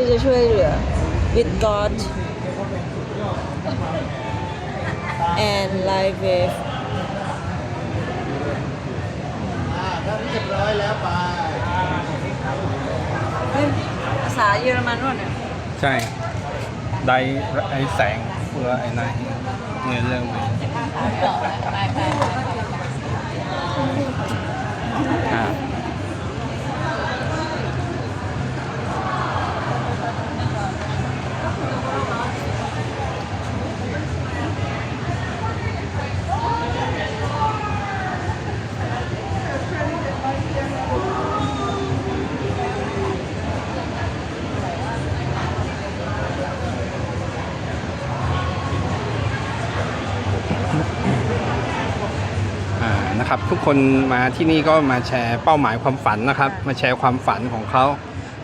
ที่จะช่วยเหลือ with God and live wave เรียบร้อยแล้วไปเฮ้ยภาษาเยอรมันวะเนี่ยใช่ได้ไอ้แสงเพื่อไอ้นายเงินเริ่มเลยอ่า นะครับ ทุกคนมาที่นี่ก็มาแชร์เป้าหมายความฝันนะครับ มาแชร์ความฝันของเขา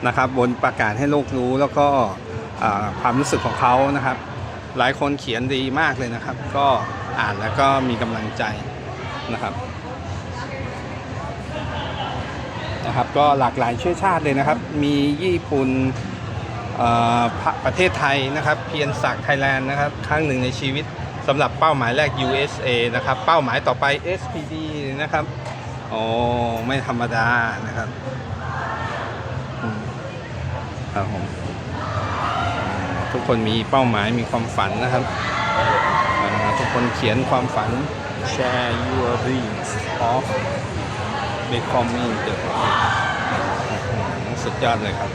นะครับบนประกาศให้โลกรู้แล้วก็อ่าความรู้สึกของเขานะครับ หลายคนเขียนดีมากเลยนะครับ ก็อ่านแล้วก็มีกำลังใจนะครับนะครับก็หลากหลายเชื้อชาติเลยนะครับ มีญี่ปุ่นเอ่อประประเทศไทยนะครับ เพียรศักดิ์ไทยแลนด์นะครับครั้งหนึ่งในชีวิต สำหรับเป้าหมายแรก USA นะครับ เป้าหมายต่อไป SPD นะครับโอ้ไม่ธรรมดานะครับครับผมทุกคนมีเป้าหมายมีความฝันนะครับ ทุกคนเขียนความฝัน share your dreams of becoming the สุดยอดเลยครับ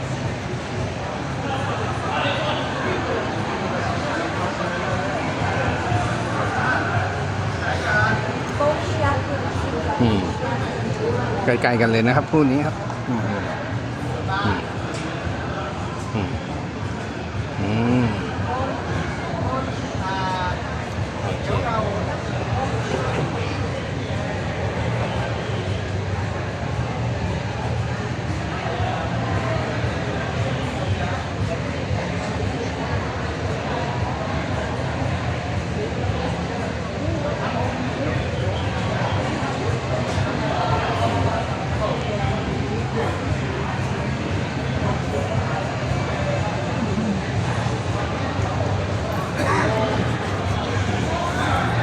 อืมใกล้ๆกันเลยนะครับคู่นี้ครับอืมอืม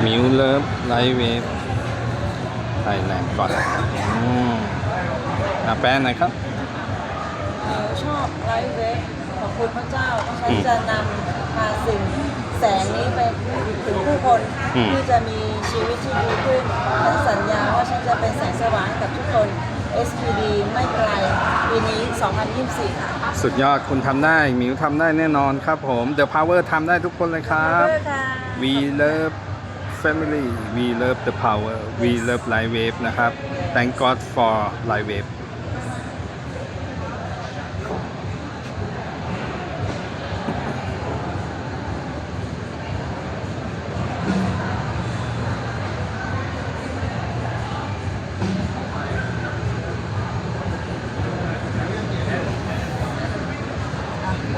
มิวเลิฟไลท์เวฟไทยแลนด์ก่อนอืมอะแปลหน่อยครับ เอ่อชอบไลฟ์เวฟขอบคุณพระเจ้าฉันอืมจะนำพาสิ่งแสงนี้ไปถึงผู้คนอืมที่จะมีชีวิตที่ดีขึ้นฉันสัญญาว่าฉันจะเป็นแสงสว่างให้กับทุกคน SPD ไม่ไกลปีนี้ 2024 ค่ะสุดยอดคุณทำได้หมิวทำได้แน่นอนครับผม The Power ทำได้ทุกคนเลยครับเพื่อค่ะ We love family We love the power We love Live Wave นะครับ Thank God for Live Wave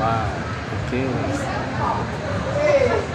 ว้าว โอเค